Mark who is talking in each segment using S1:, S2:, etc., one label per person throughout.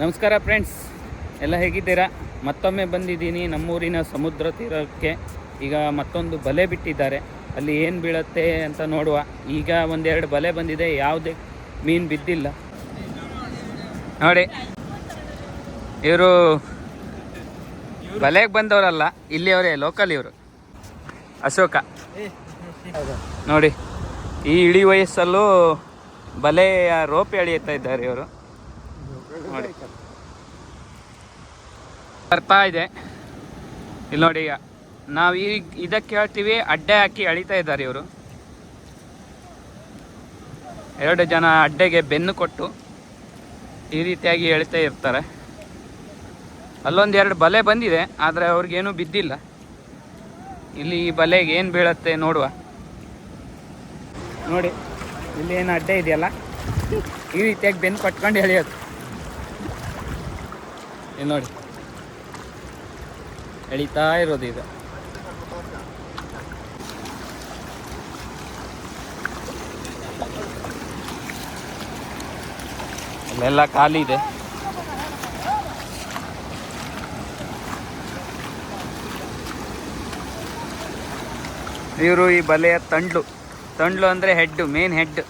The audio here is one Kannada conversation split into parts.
S1: ನಮಸ್ಕಾರ ಫ್ರೆಂಡ್ಸ್ ಎಲ್ಲ ಹೇಗಿದ್ದೀರಾ? ಮತ್ತೊಮ್ಮೆ ಬಂದಿದ್ದೀನಿ ನಮ್ಮೂರಿನ ಸಮುದ್ರ ತೀರಕ್ಕೆ. ಈಗ ಮತ್ತೊಂದು ಬಲೆ ಬಿಟ್ಟಿದ್ದಾರೆ. ಅಲ್ಲಿ ಏನು ಬೀಳುತ್ತೆ ಅಂತ ನೋಡುವ. ಈಗ ಒಂದೆರಡು ಬಲೆ ಬಂದಿದೆ. ಯಾವುದೇ ಮೀನು ಬಿದ್ದಿಲ್ಲ. ನೋಡಿ. ಇವರು ಬಲೆಗೆ ಬಂದವರಲ್ಲ, ಇಲ್ಲಿಯವರೇ ಲೋಕಲ್ ಇವರು. ಅಶೋಕ. ನೋಡಿ. ಈ ಇಳಿ ವಯಸ್ಸಲ್ಲೂ ಬಲೆಯ ರೋಪ್ ಎಳೆಯುತ್ತಾ ಇದ್ದಾರೆ ಇವರು. ನೋಡಿ. ಬರ್ತಾ ಇದೆ. ಇಲ್ಲಿ ನೋಡಿ ಈಗ. ನಾವು ಈಗ ಇದಕ್ಕೆ ಹೇಳ್ತೀವಿ, ಅಡ್ಡೆ ಹಾಕಿ ಅಳಿತಾ ಇದ್ದಾರೆ ಇವರು. ಎರಡು ಜನ ಅಡ್ಡೆಗೆ ಬೆನ್ನು ಕೊಟ್ಟು ಈ ರೀತಿಯಾಗಿ ಎಳಿತಾ ಇರ್ತಾರೆ. ಅಲ್ಲೊಂದು ಎರಡು ಬಲೆ ಬಂದಿದೆ, ಆದರೆ ಅವ್ರಿಗೇನೂ ಬಿದ್ದಿಲ್ಲ. ಇಲ್ಲಿ ಈ ಬಲೆಗೆ ಏನು ಬೀಳತ್ತೆ ನೋಡುವ. ನೋಡಿ, ಇಲ್ಲಿ ಏನು ಅಡ್ಡೆ ಇದೆಯಲ್ಲ? ಈ ರೀತಿಯಾಗಿ ಬೆನ್ನು ಕಟ್ಕೊಂಡು ಎಳೆಯೋದು. ನೋಡಿ. ಎಳಿತಾ ಇರೋದು ಈಗ ಅಲ್ಲೆಲ್ಲ ಖಾಲಿ ಇದೆ. ಇವರು ಈ ಬಲೆಯ ತಂಡ್ಲು. ತಂಡ್ಲು ಅಂದ್ರೆ ಹೆಡ್ ಮೇನ್ ಹೆಡ್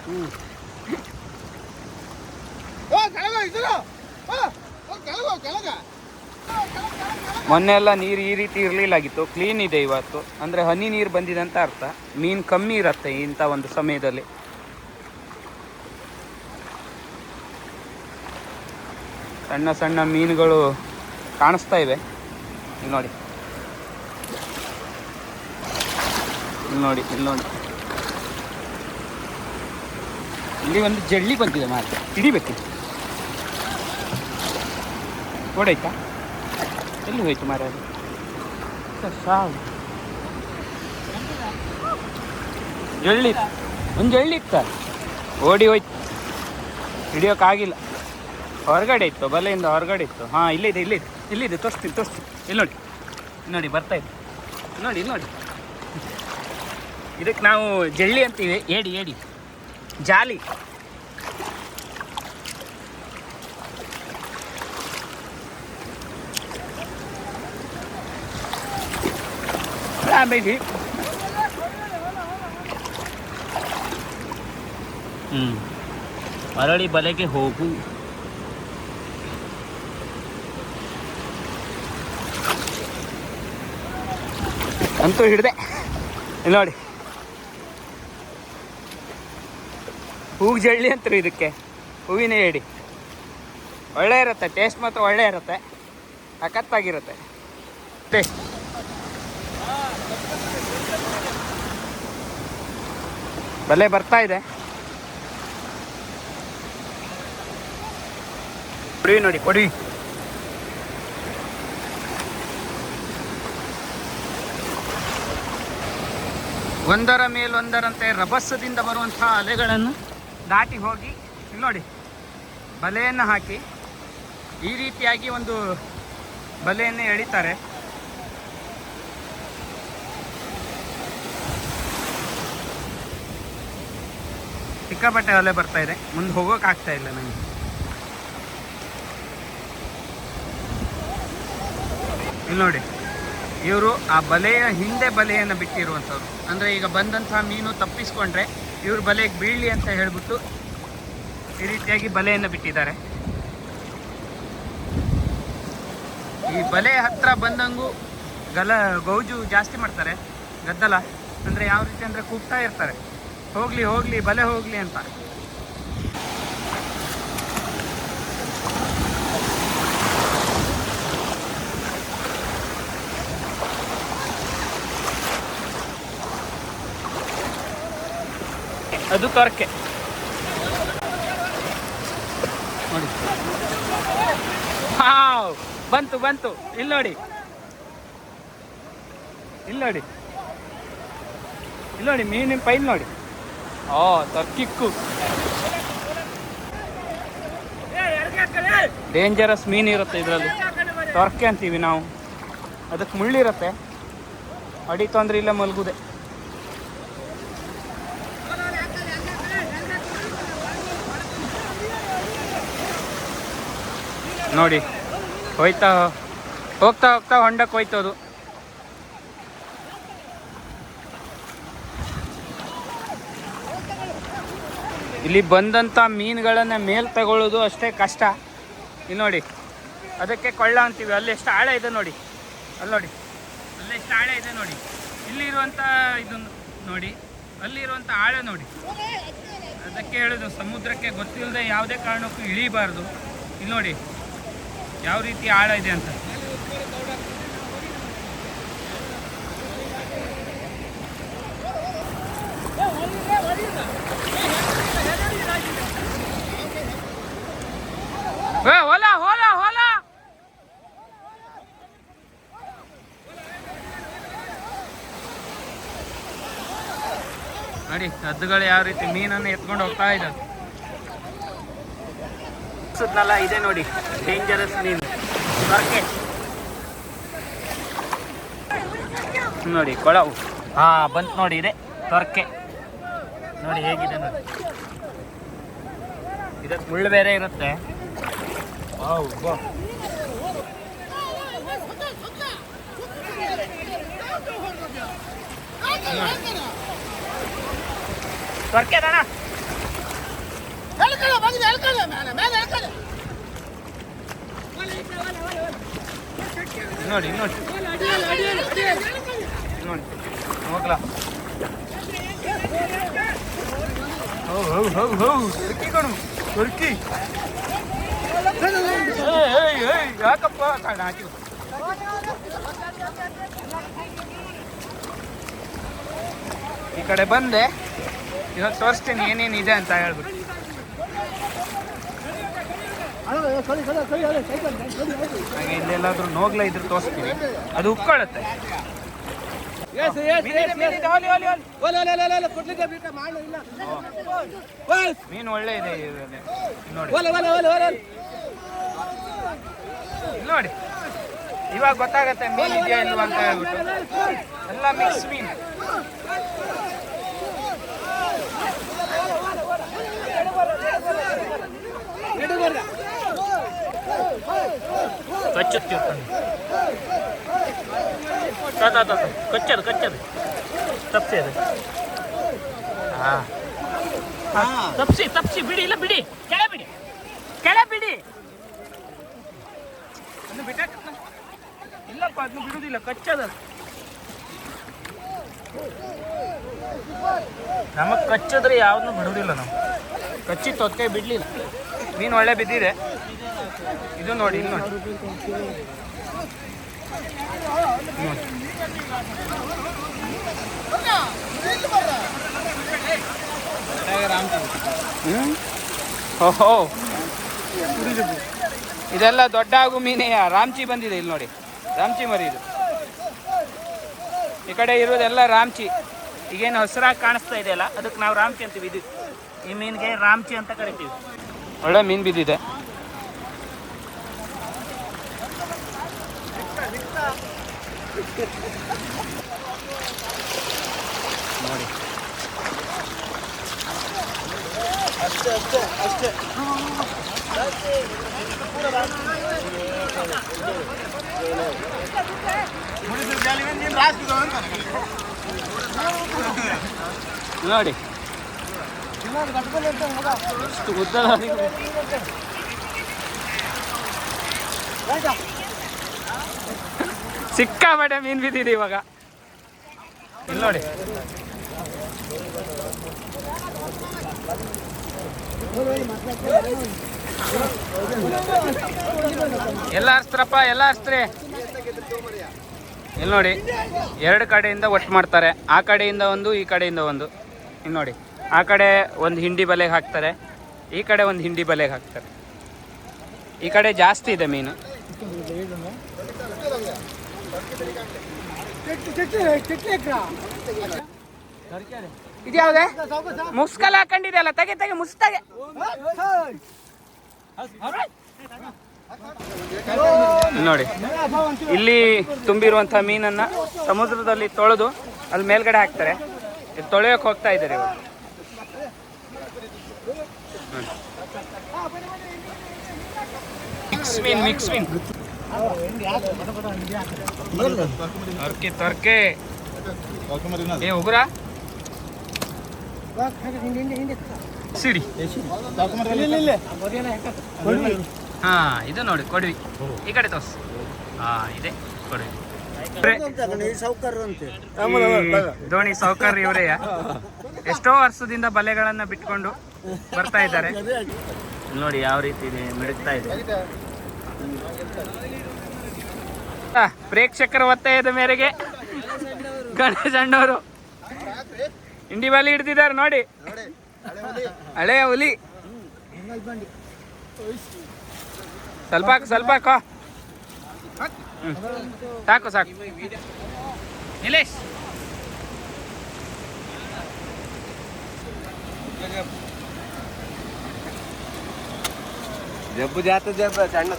S1: ಮೊನ್ನೆ ಎಲ್ಲ ನೀರು ಈ ರೀತಿ ಇರಲಿಲ್ಲಾಗಿತ್ತು ಕ್ಲೀನ್ ಇದೆ ಇವತ್ತು. ಅಂದರೆ ಹನಿ ನೀರು ಬಂದಿದೆ ಅಂತ ಅರ್ಥ. ಮೀನು ಕಮ್ಮಿ ಇರುತ್ತೆ ಇಂಥ ಒಂದು ಸಮಯದಲ್ಲಿ. ಸಣ್ಣ ಸಣ್ಣ ಮೀನುಗಳು ಕಾಣಿಸ್ತಾ ಇವೆ. ಇಲ್ಲಿ ನೋಡಿ. ಇಲ್ಲಿ ನೋಡಿ ಇಲ್ಲಿ ನೋಡಿ. ಇಲ್ಲಿ ಒಂದು ಜಳ್ಳಿ ಬಂದಿದೆ ಮಾತ್ರ ಹಿಡಿಬೇಕು ಓಡಾಯ್ತಾ ಎಲ್ಲಿ ಹೋಯ್ತು ಮಾರೆ ಅದು ಸಾವು ಜಳ್ಳಿ ಒಂದು ಇತ್ತ ಓಡಿ ಹೋಯ್ತು ಹಿಡಿಯೋಕ್ಕಾಗಿಲ್ಲ ಹೊರಗಡೆ ಇತ್ತು ಬಲೆಯಿಂದ ಹೊರಗಡೆ ಇತ್ತು ಹಾಂ ಇಲ್ಲಿದೆ ಇಲ್ಲಿದೆ ಇಲ್ಲಿದೆ ತೋರಿಸ್ತೀನಿ ತೋರಿಸ್ತೀನಿ ಇಲ್ಲಿ ನೋಡಿ ನೋಡಿ ಬರ್ತಾ ಇದೆ ನೋಡಿ ನೋಡಿ ಇದಕ್ಕೆ ನಾವು ಜಳ್ಳಿ ಅಂತೀವಿ ಏಡಿ ಏಡಿ ಜಾಲಿ ಹ್ಞೂ ಮರಳಿ ಬಲೆಗೆ ಹೋಗು. ಅಂತೂ ಹಿಡ್ದೆ. ನೋಡಿ. ಹೂವು ಜಳ್ಳಿ ಅಂತಾರೆ ಇದಕ್ಕೆ. ಹೂವಿನ ಏಡಿ. ಒಳ್ಳೆ ಇರುತ್ತೆ. ಟೇಸ್ಟ್ ಮಾತ್ರ ಒಳ್ಳೆ ಇರುತ್ತೆ. ಅಕತ್ತಾಗಿರುತ್ತೆ. ಟೇಸ್ಟ್. ಬಲೆ ಬರ್ತಾ ಇದೆ. ಕೊಡಿ ನೋಡಿ, ಕೊಡಿ. ಒಂದರ ಮೇಲೊಂದರಂತೆ ರಭಸದಿಂದ ಬರುವಂತಹ ಅಲೆಗಳನ್ನು ದಾಟಿ ಹೋಗಿ ನೋಡಿ, ಬಲೆಯನ್ನು ಹಾಕಿ ಈ ರೀತಿಯಾಗಿ ಒಂದು ಬಲೆಯನ್ನು ಎಳಿತಾರೆ. ಸಿಕ್ಕಾಪಟ್ಟೆ ಒಲೆ ಬರ್ತಾ ಇದೆ. ಮುಂದೆ ಹೋಗೋಕೆ ಆಗ್ತಾ ಇಲ್ಲ ನನಗೆ ಇಲ್ಲಿ ನೋಡಿ. ಇವರು ಆ ಬಲೆಯ ಹಿಂದೆ ಬಲೆಯನ್ನು ಬಿಟ್ಟಿರುವಂಥವ್ರು. ಅಂದರೆ ಈಗ ಬಂದಂತಹ ಮೀನು ತಪ್ಪಿಸ್ಕೊಂಡ್ರೆ ಇವ್ರ ಬಲೆಗೆ ಬೀಳಲಿ ಅಂತ ಹೇಳಿಬಿಟ್ಟು ಈ ರೀತಿಯಾಗಿ ಬಲೆಯನ್ನು ಬಿಟ್ಟಿದ್ದಾರೆ. ಈ ಬಲೆ ಹತ್ರ ಬಂದಂಗೂ ಗಲ ಗೌಜು ಜಾಸ್ತಿ ಮಾಡ್ತಾರೆ. ಗದ್ದಲ. ಅಂದರೆ ಯಾವ ರೀತಿ ಅಂದರೆ ಕೂಗ್ತಾ ಇರ್ತಾರೆ. ಹೋಗ್ಲಿ ಹೋಗ್ಲಿ, ಬಲೆ ಹೋಗ್ಲಿ ಅಂತ. ಅದು ಕೊರಕೆ. ಬಂತು ಬಂತು. ಇಲ್ಲಿ ನೋಡಿ. ಇಲ್ಲಿ ನೋಡಿ. ಇಲ್ಲಿ ನೋಡಿ, ಮೀನಿನ ಪೈಲ್ ನೋಡಿ. ಓ ತರ್ಕಿಕ್ಕು ಡೇಂಜರಸ್ ಮೀನು ಇರುತ್ತೆ ಇದರಲ್ಲಿ. ತೊರ್ಕೆ ಅಂತೀವಿ ನಾವು. ಅದಕ್ಕೆ ಮುಳ್ಳಿರುತ್ತೆ ಅಡಿ ತೊಂದರೆ ಇಲ್ಲ, ಮಲಗುದೆ. ನೋಡಿ, ಹೋಯ್ತಾ, ಹೋಗ್ತಾ ಹೋಗ್ತಾ ಹೊಂಡಕ್ಕೆ ಹೋಯ್ತದು ಇಲ್ಲಿ ಬಂದಂಥ ಮೀನುಗಳನ್ನ ಮೇಲ್ ತಗೊಳ್ಳೋದು ಅಷ್ಟೇ ಕಷ್ಟ. ಇಲ್ಲಿ ನೋಡಿ, ಅದಕ್ಕೆ ಕೊಳ್ಳ ಅಂತೀವಿ. ಅಲ್ಲಿ ಎಷ್ಟು ಆಳ ಇದೆ ನೋಡಿ. ಅಲ್ಲಿ ನೋಡಿ. ಅಲ್ಲಿ ಎಷ್ಟು ಆಳ ಇದೆ ನೋಡಿ. ಇಲ್ಲಿರುವಂಥ ಇದು ನೋಡಿ. ಅಲ್ಲಿರುವಂಥ ಆಳ ನೋಡಿ. ಅದಕ್ಕೆ ಹೇಳೋದು, ಸಮುದ್ರಕ್ಕೆ ಗೊತ್ತಿಲ್ಲದೆ ಯಾವುದೇ ಕಾರಣಕ್ಕೂ ಇಳಿಬಾರ್ದು. ಇಲ್ಲಿ ನೋಡಿ, ಯಾವ ರೀತಿ ಆಳ ಇದೆ ಅಂತ ಏ, ಹೊಲ ಹೊಲ ಹೊಲ ನೋಡಿ ಹದ್ದುಗಳು ಯಾವ ರೀತಿ ಮೀನನ್ನು ಎತ್ಕೊಂಡು ಹೋಗ್ತಾ ಇದ್ದಾವೆ ಸುತ್ತಲ್ಲ ಇದೆ ನೋಡಿ ಡೇಂಜರಸ್ ಮೀನು. ನೋಡಿ, ಕೊಳವು. ಹಾ ಬಂತು ನೋಡಿ ಇದೆ, ತೊರ್ಕೆ. ನೋಡಿ ಹೇಗಿದೆ ನೋಡಿ. ಇದಕ್ಕೆ ಮುಳ್ಳು ಬೇರೆ ಇರುತ್ತೆ. Wow, wow. ಮೇಲೆ ನೋಡಿ ನೋಡಿ ನೋಡಿ ಹೋಗ್ಲ. ಹೌ ಹೌ ಹೌ ಹೌ ತುರ್ಕಿ ಕೊಡು ತುರ್ಕಿ ಯಾಕಪ್ಪ ಕಾರಣ ಹಾಕಿ ಈ ಕಡೆ ಬಂದೆ. ಇವಾಗ ತೋರಿಸ್ತೀನಿ ಇದೆ ಅಂತ ಹೇಳ್ಬಿಟ್ಟು. ಹಾಗೆ ಇಲ್ಲೆಲ್ಲಾದ್ರೂ ನೋಗ್ಲ ಇದ್ರೆ ತೋರಿಸ್ತೀನಿ. ಅದು ಉಕ್ಕೊಳ್ಳುತ್ತೆ. ಮೀನು ಒಳ್ಳೆ ಇದೆ ನೋಡಿ. ನೋಡಿ. ಇವಾಗ ಗೊತ್ತಾಗತ್ತೆ ಮೀನ್ ಇದೆಯಾ ಇಲ್ವಾ ಅಂತ ಹೇಳ್ಬಿಟ್ಟು. ಎಲ್ಲ ಮಿಕ್ಸ್ ಮೀನು. ಕಚ್ಚುತ್ತಿರ್ತಾನೆ ತಾತ ತಾತ ಕಚ್ಚದು ಕಚ್ಚದು. ತಪ್ಸಿ ಅದು. ಹಾ. ತಪ್ಸಿ ತಪ್ಸಿ. ಬಿಡಿ ಇಲ್ಲ ಬಿಡಿ. ಕೆಳ ಬಿಡಿ. ಕೆಳ ಬಿಡಿ. ಇಲ್ಲಪ್ಪ ಅದನ್ನು ಬಿಡುದಿಲ್ಲ. ಕಚ್ಚದ ನಮಗ್ ಕಚ್ಚಿದ್ರೆ ಯಾವ್ದನ್ನು ಬಿಡುದಿಲ್ಲ ನಾವು. ಕಚ್ಚಿ ತೊಕ್ಕೆ ಬಿಡ್ಲಿಲ್ಲ. ಮೀನು ಒಳ್ಳೆ ಬಿದ್ದಿದೆ. ಇದು ನೋಡಿ ಇಲ್ಲಿ? ಓಹೋ. ಇದೆಲ್ಲ ದೊಡ್ಡ ಆಗು ಮೀನೆಯ ರಾಮ್ಚಿ ಬಂದಿದೆ ಇಲ್ಲಿ ನೋಡಿ. ರಾಮ್ಚಿ ಮರಿ ಇದು ಈ ಕಡೆ ಇರೋದೆಲ್ಲ ರಾಮ್ಚಿ ಈಗೇನು ಹಸಿರಾಗಿ ಕಾಣಿಸ್ತಾ ಇದೆಯಲ್ಲ ಅದಕ್ಕೆ ನಾವು ರಾಮ್ಚಿ ಅಂತೀವಿ. ಇದು ಈ ಮೀನಿಗೆ ರಾಮ್ಚಿ ಅಂತ ಕರಿತೀವಿ. ಒಳ್ಳೆ ಮೀನು ಬಿದ್ದಿದೆ. ನೋಡಿ. ನೋಡಿ ಇಷ್ಟು ಉದ್ದದ ಸಿಕ್ಕಾಪಟ್ಟೆ ಮೀನು ಬಿದ್ದಿದೆ ಇವಾಗ? ಇಲ್ಲಿ ನೋಡಿ. ಎಲ್ಲ ಹರಿಸ್ತಾರಪ್ಪ, ಎಲ್ಲ ಹರಿಸ್ತ್ರಿ. ಇಲ್ಲಿ ನೋಡಿ, ಎರಡು ಕಡೆಯಿಂದ ಒಟ್ಟು ಮಾಡ್ತಾರೆ. ಆ ಕಡೆಯಿಂದ ಒಂದು, ಈ ಕಡೆಯಿಂದ ಒಂದು. ಇಲ್ಲಿ ನೋಡಿ, ಆ ಕಡೆ ಒಂದು ಹಿಂಡಿ ಬಲೆಗೆ ಹಾಕ್ತಾರೆ, ಈ ಕಡೆ ಒಂದು ಹಿಂಡಿ ಬಲೆಗೆ ಹಾಕ್ತಾರೆ. ಈ ಕಡೆ ಜಾಸ್ತಿ ಇದೆ ಮೀನು. ಇದ್ಯಾವುದೇ? ಮುಸ್ಕಲ್ ಹಾಕೊಂಡಿದೆಯಲ್ಲ, ತೆಗೆ ತೆಗೆ, ಮುಸ್ತಾಗೆ. ನೋಡಿ, ಇಲ್ಲಿ ತುಂಬಿರುವಂತಹ ಮೀನನ್ನ ಸಮುದ್ರದಲ್ಲಿ ತೊಳೆದು ಅಲ್ಲಿ ಮೇಲ್ಗಡೆ ಹಾಕ್ತಾರೆ. ತೊಳೆಯೋಕೆ ಹೋಗ್ತಾ ಇದ್ದಾರೆ ಮಿಕ್ಸ್ ಮೀನ್ ಮಿಕ್ಸ್ ಮೀನ್ ತರ್ಕೆ ತರ್ಕೆ. ಏ, ಉಗುರ? ಹಾ, ಇದು ನೋಡಿ, ಕೊಡ್ವಿ. ಈ ಕಡೆ ತೋರ್ಸ್. ಹಾ, ಇದೆ, ಕೊಡ್ವಿ. ದೋಣಿ ಸೌಕರ್ ಇವರೇ ಎಷ್ಟೋ ವರ್ಷದಿಂದ ಬಲೆಗಳನ್ನ ಬಿಟ್ಕೊಂಡು ಬರ್ತಾ ಇದ್ದಾರೆ. ನೋಡಿ, ಯಾವ ರೀತಿ ಇದೆ ಇದೆ. ಪ್ರೇಕ್ಷಕರ ಒತ್ತಾಯದ ಮೇರೆಗೆ ಗಣೇಶ್ ಅಣ್ಣವರು ಇಂಡಿ ಬಾಲಿ ಹಿಡ್ದಿದ್ದಾರೆ ನೋಡಿ. ಹಳೆಯ ಹುಲಿ. ಸ್ವಲ್ಪ ಸ್ವಲ್ಪ ಹಾಕೋ. ಸಾಕು ಸಾಕು. ನಿಲೇಶ್.
S2: ಜಬ್ಬು ಜಾತ ಜಬ್ಬ ಸಣ್ಣ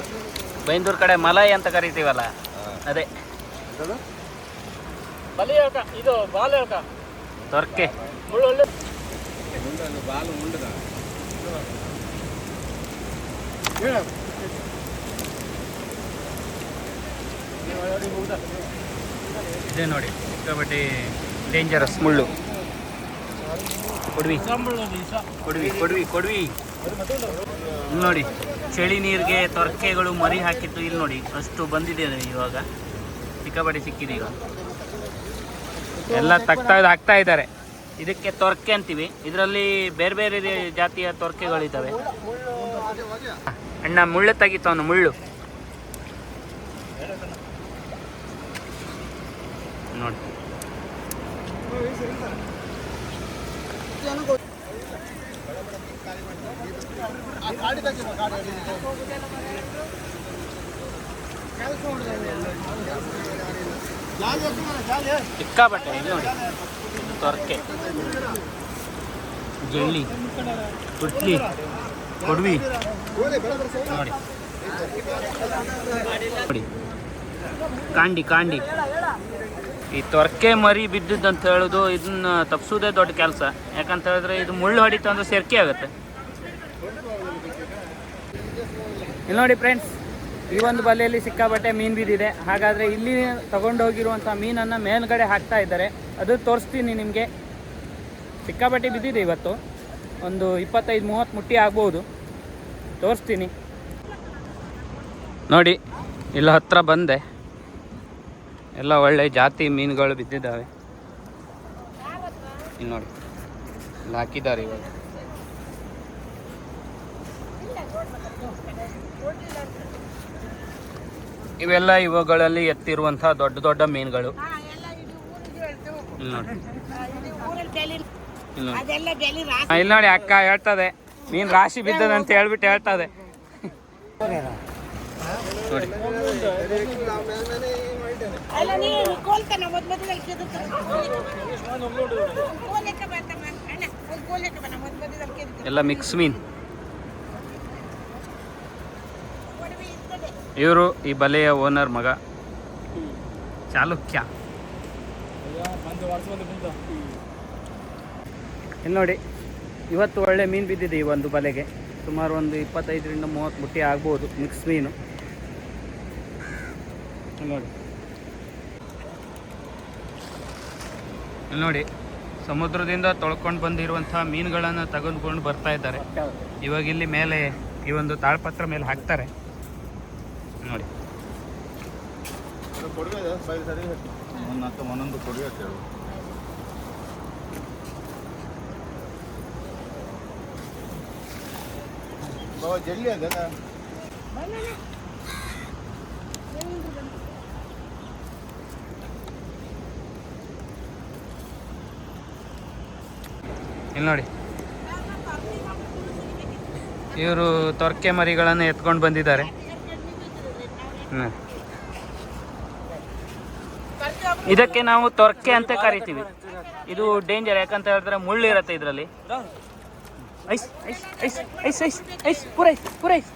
S1: ಬೈಂದೂರ್ ಕಡೆ ಮಲೈ ಅಂತ ಕರಿತೀವಲ್ಲ. ಅದೇ. ಇದು ತೊರ್ಕೆ
S2: ಬಾಲು ಮುಂಡದ
S1: ಇದೆ ನೋಡಿ ಸಿಕ್ಕಾಪಟ್ಟೆ ಡೇಂಜರಸ್ ಮುಳ್ಳು. ಕೊಡ್ವಿ. ಕೊಡ್ವಿ ಕೊಡ್ವಿ ಕೊಡ್ವಿ. ಇಲ್ಲಿ ನೋಡಿ. ಚಳಿ ನೀರಿಗೆ ತೊರಕೆಗಳು ಮರಿ ಹಾಕಿತ್ತು ಇಲ್ಲಿ ನೋಡಿ. ಅಷ್ಟು ಬಂದಿದೆ ಇವಾಗ. ಸಿಕ್ಕಾಪಟ್ಟೆ ಸಿಕ್ಕಿದೆ ಈಗ. ಎಲ್ಲ ತಗ್ತಾ ಹಾಕ್ತಾ ಇದ್ದಾರೆ. ಇದಕ್ಕೆ ತೊರಕೆ ಅಂತೀವಿ. ಇದರಲ್ಲಿ ಬೇರೆ ಬೇರೆ ಜಾತಿಯ ತೊರಕೆಗಳಿದ್ದಾವೆ. ಅಣ್ಣ, ಮುಳ್ಳು ತೆಗಿತಾವನು ಮುಳ್ಳು. ನೋಡಿ. ಸಿಕ್ಕಾಪಟ್ಟೆ ಇಲ್ಲಿ ನೋಡಿ. ತೊರಕೆ. ಕುಟ್ಲಿ ಕೊಡ್ವಿ ನೋಡಿ. ನೋಡಿ. ಕಾಂಡಿ ಕಾಂಡಿ. ಈ ತೊರಕೆ ಮರಿ ಬಿದ್ದಿದ್ದಂತ ಹೇಳೋದು ಇದನ್ನ ತಪ್ಸೋದೇ ದೊಡ್ಡ ಕೆಲಸ. ಯಾಕಂತ ಹೇಳಿದ್ರೆ ಇದು ಮುಳ್ಳು ಹೊಡಿತು ಅಂದ್ರೆ ಸೆರ್ಕೆ ಆಗುತ್ತೆ. ಇಲ್ಲಿ ನೋಡಿ ಫ್ರೆಂಡ್ಸ್ ಈ ಒಂದು ಬಲೆಯಲ್ಲಿ ಸಿಕ್ಕಾಪಟ್ಟೆ ಮೀನು ಬಿದ್ದಿದೆ. ಹಾಗಾದರೆ ಇಲ್ಲಿ ತಗೊಂಡೋಗಿರುವಂಥ ಮೀನನ್ನು ಮೇಲ್ಗಡೆ ಹಾಕ್ತಾ ಇದ್ದಾರೆ. ಅದು ತೋರಿಸ್ತೀನಿ ನಿಮಗೆ. ಸಿಕ್ಕಾಪಟ್ಟೆ ಬಿದ್ದಿದೆ ಇವತ್ತು. ಒಂದು ಇಪ್ಪತ್ತೈದು, ಮೂವತ್ತು ಮುಟ್ಟಿ ಆಗ್ಬೋದು. ತೋರಿಸ್ತೀನಿ. ನೋಡಿ, ಇಲ್ಲ ಹತ್ರ ಬಂದೆ. ಎಲ್ಲ ಒಳ್ಳೆ ಜಾತಿ ಮೀನುಗಳು ಬಿದ್ದಿದ್ದಾವೆ. ಇಲ್ಲಿ ನೋಡಿ, ಇಲ್ಲಿ ಹಾಕಿದ್ದಾರೆ ಇವಾಗ. ಇವೆಲ್ಲ ಇವುಗಳಲ್ಲಿ ಎತ್ತಿರುವಂಥ ದೊಡ್ಡ ದೊಡ್ಡ ಮೀನುಗಳು. ಇಲ್ಲಿ ನೋಡಿ. ಅಕ್ಕ ಹೇಳ್ತದೆ. ಮೀನ್ ರಾಶಿ ಬಿದ್ದದಂತ ಹೇಳ್ಬಿಟ್ಟು ಹೇಳ್ತದೆ. ನೋಡಿ.
S3: ಎಲ್ಲ ಮಿಕ್ಸ್ ಕೋಲ್ತಾನ ಮೊದ್ ಮೊದಲಲ್ಲಿ ಕೆದಕ್ತಾನೆ. ಕೋಲೆಕ್ಕ ಬಂತಮ್ಮ. ಅಣ್ಣ, ಒಂದ್ ಕೋಲೆಕ್ಕ ಬನ್ನ, ಮೊದ್ ಮೊದಲಲ್ಲಿ ಕೆದಕ್ತಾನೆ.
S1: ಎಲ್ಲ ಮಿಕ್ಸ್ ಮೀನ್
S3: ಒಡವೆ ಇರ್ತದೆ.
S1: ಇವರು ಈ ಬಲೆಯ ಓನರ್ ಮಗ. ಚಾಲುಕ್ಯ. ಇಲ್ಲಿ ನೋಡಿ ಇವತ್ತು ಒಳ್ಳೆ ಮೀನು ಬಿದ್ದಿದೆ ಈ ಒಂದು ಬಲೆಗೆ. ಸುಮಾರು ಒಂದು ಇಪ್ಪತ್ತೈದರಿಂದ ಮೂವತ್ತು ಬುಟ್ಟಿ ಆಗ್ಬೋದು ಮಿಕ್ಸ್ ಮೀನು. ಇಲ್ಲಿ ನೋಡಿ. ಇಲ್ಲಿ ನೋಡಿ ಸಮುದ್ರದಿಂದ ತೊಳ್ಕೊಂಡು ಬಂದಿರುವಂಥ ಮೀನುಗಳನ್ನು ತೆಗೆದುಕೊಂಡು ಬರ್ತಾ ಇದ್ದಾರೆ. ಇವಾಗ ಇಲ್ಲಿ ಮೇಲೆ ಈ ಒಂದು ತಾಳ್ಪತ್ರ ಮೇಲೆ ಹಾಕ್ತಾರೆ. ನೋಡಿ
S2: ಒಂದೊಂದು ಕೊಡುಗೆ ಕೇಳು ಜಲ್ಲಿ
S3: ಅದ.
S1: ಇಲ್ಲಿ ನೋಡಿ ಇವರು ತೊರ್ಕೆ ಮರಿಗಳನ್ನು ಎತ್ಕೊಂಡು ಬಂದಿದ್ದಾರೆ. ಇದಕ್ಕೆ ನಾವು ತೊರ್ಕೆ ಅಂತ ಕರಿತೀವಿ. ಇದು ಡೇಂಜರ್ ಯಾಕಂತ ಹೇಳಿದ್ರೆ ಮುಳ್ಳು ಇರುತ್ತೆ ಇದರಲ್ಲಿ. Ice ice ice ice ice ice, ಪುರೈಸ್ ಪುರೈಸ್,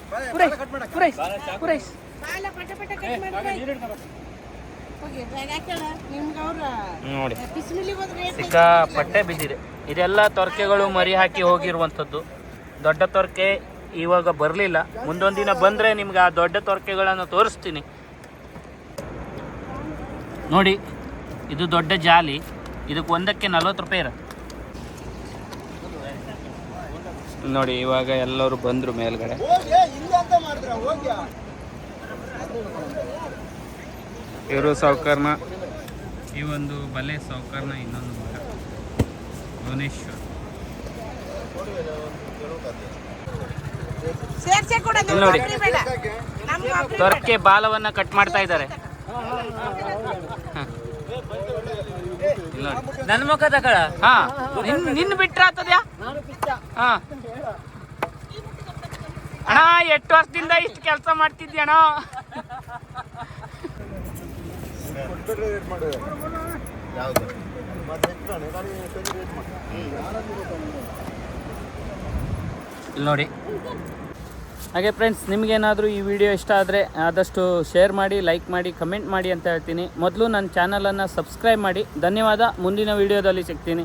S1: ಪೂರೈಸ್ ಪೂರೈಸ್ ನೋಡಿ. ಸಿಕ್ಕಾಪಟ್ಟೆ ಬಿದ್ದಿದೆ. ಇದೆಲ್ಲ ತೊರ್ಕೆಗಳು ಮರಿ ಹಾಕಿ ಹೋಗಿರುವಂಥದ್ದು. ದೊಡ್ಡ ತೊರ್ಕೆ ಇವಾಗ ಬರಲಿಲ್ಲ. ಮುಂದೊಂದು ದಿನ ಬಂದರೆ ನಿಮ್ಗೆ ಆ ದೊಡ್ಡ ತೊರಕೆಗಳನ್ನು ತೋರಿಸ್ತೀನಿ. ನೋಡಿ ಇದು ದೊಡ್ಡ ಜಾಲಿ. ಇದಕ್ಕೆ ಒಂದಕ್ಕೆ ನಲ್ವತ್ತು ರೂಪಾಯಿ ಇರ ನೋಡಿ ಇವಾಗ ಎಲ್ಲರೂ ಬಂದರು ಮೇಲ್ಗಡೆ. ಇವರು ಸಾವುಕಾರನ. ಈ ಒಂದು ಬಲೆ ಸಾವುಕಾರನ ಇನ್ನೊಂದು ಮಗ. ಭುವನೇಶ್ವರ್. ನೋಡಿ. ತೊರಕೆ ಬಾಲವನ್ನ ಕಟ್ ಮಾಡ್ತಾ ಇದ್ದಾರೆ.
S4: ನನ್ನ ಮುಖ ತಗಳ
S1: ಹಾ. ನಿನ್ ನಿನ್ನ ಬಿಟ್ರೆ ಆತದ್ಯಾ ಹಾ. ಅಣ್ಣ ಎಷ್ಟು ವರ್ಷದಿಂದ ಇಷ್ಟು ಕೆಲಸ ಮಾಡ್ತಿದ್ದಿ ಅಣ್ಣ?
S2: ಯಾವುದು?
S1: ಇಲ್ಲಿ ನೋಡಿ. ಹಾಗೆ ಫ್ರೆಂಡ್ಸ್ ನಿಮಗೇನಾದರೂ ಈ ವಿಡಿಯೋ ಇಷ್ಟ ಆದರೆ ಆದಷ್ಟು ಶೇರ್ ಮಾಡಿ ಲೈಕ್ ಮಾಡಿ ಕಮೆಂಟ್ ಮಾಡಿ ಅಂತ ಹೇಳ್ತೀನಿ. ಮೊದಲು ನನ್ನ ಚಾನಲನ್ನು ಸಬ್ಸ್ಕ್ರೈಬ್ ಮಾಡಿ. ಧನ್ಯವಾದ. ಮುಂದಿನ ವಿಡಿಯೋದಲ್ಲಿ ಸಿಗ್ತೀನಿ.